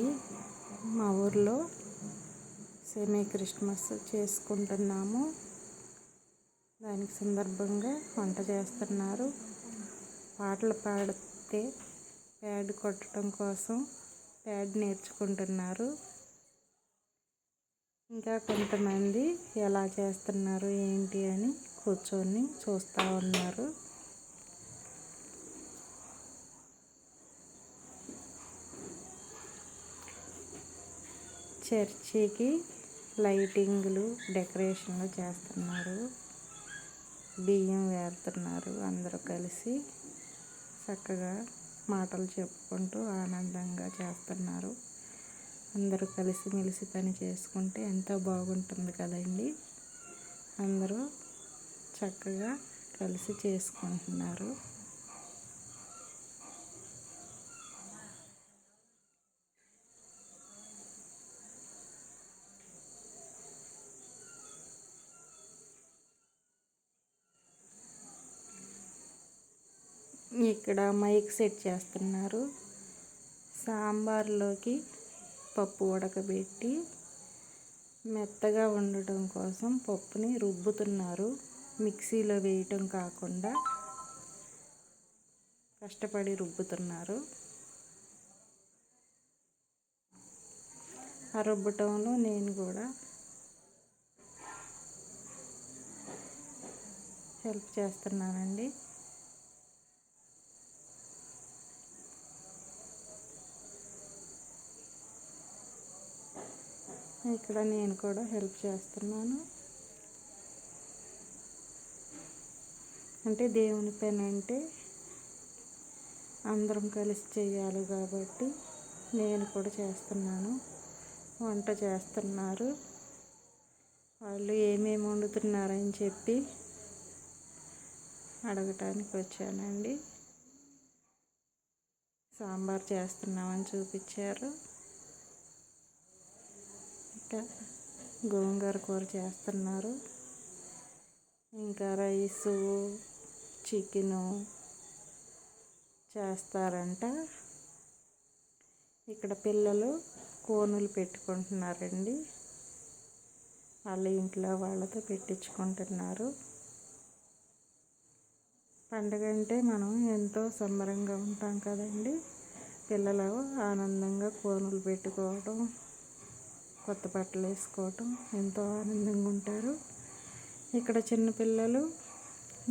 ఇది మా ఊర్లో సెమీ క్రిస్మస్ చేసుకుంటున్నాము. దానికి సందర్భంగా వంట చేస్తున్నారు. పాటలు పాడితే ప్యాడ్ కొట్టడం కోసం ప్యాడ్ నేర్చుకుంటున్నారు. ఇంకా కొంతమంది ఎలా చేస్తున్నారు ఏంటి అని కూర్చొని చూస్తూ ఉన్నారు. చర్చికి లైటింగ్లు డెకరేషన్లు చేస్తున్నారు. బియ్యం వేస్తున్నారు. అందరూ కలిసి చక్కగా మాటలు చెప్పుకుంటూ ఆనందంగా చేస్తున్నారు. అందరూ కలిసిమెలిసి పని చేసుకుంటే ఎంతో బాగుంటుంది కదండి. అందరూ చక్కగా కలిసి చేసుకుంటున్నారు. ఇక్కడ మైక్ సెట్ చేస్తున్నారు. సాంబార్లోకి పప్పు ఉడకబెట్టి మెత్తగా ఉండటం కోసం పప్పుని రుబ్బుతున్నారు. మిక్సీలో వేయటం కాకుండా కష్టపడి రుబ్బుతున్నారు. ఆ రుబ్బటంలో నేను కూడా హెల్ప్ చేస్తున్నానండి. ఇక్కడ నేను కూడా హెల్ప్ చేస్తున్నాను. అంటే దేవుని పని అంటే అందరం కలిసి చేయాలి కాబట్టి నేను కూడా చేస్తున్నాను. వంట చేస్తున్నారు. వాళ్ళు ఏమేమి వండుతున్నారని చెప్పి అడగటానికి వచ్చానండి. సాంబార్ చేస్తున్నామని చూపించారు. ఇంకా గోంగూర కూర చేస్తున్నారు. ఇంకా రైసు చికెను చేస్తారంట. ఇక్కడ పిల్లలు కోనులు పెట్టుకుంటున్నారండి. వాళ్ళ ఇంట్లో వాళ్ళతో పెట్టించుకుంటున్నారు. పండుగ అంటే మనం ఎంతో సంబరంగా ఉంటాం కదండి. పిల్లలు ఆనందంగా కోనులు పెట్టుకోవడం కొత్త బట్టలు వేసుకోవటం ఎంతో ఆనందంగా ఉంటారు. ఇక్కడ చిన్నపిల్లలు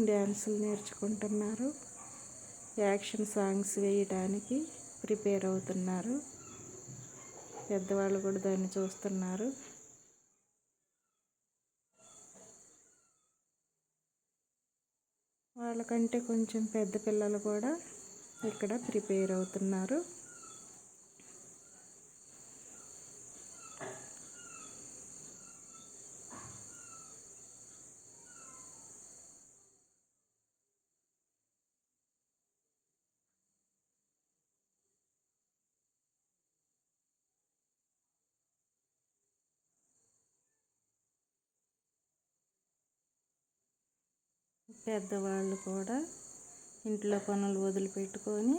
డ్యాన్సులు నేర్చుకుంటున్నారు. యాక్షన్ సాంగ్స్ వేయడానికి ప్రిపేర్ అవుతున్నారు. పెద్దవాళ్ళు కూడా దాన్ని చూస్తున్నారు. వాళ్ళకంటే కొంచెం పెద్ద పిల్లలు కూడా ఇక్కడ ప్రిపేర్ అవుతున్నారు. పెద్దవాళ్ళు కూడా ఇంట్లో పనులు వదిలిపెట్టుకొని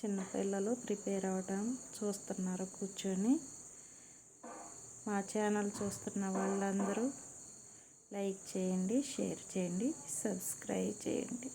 చిన్నపిల్లలు ప్రిపేర్ అవ్వటం చూస్తున్నారు కూర్చొని. మా ఛానల్ చూస్తున్న వాళ్ళందరూ లైక్ చేయండి షేర్ చేయండి సబ్స్క్రైబ్ చేయండి.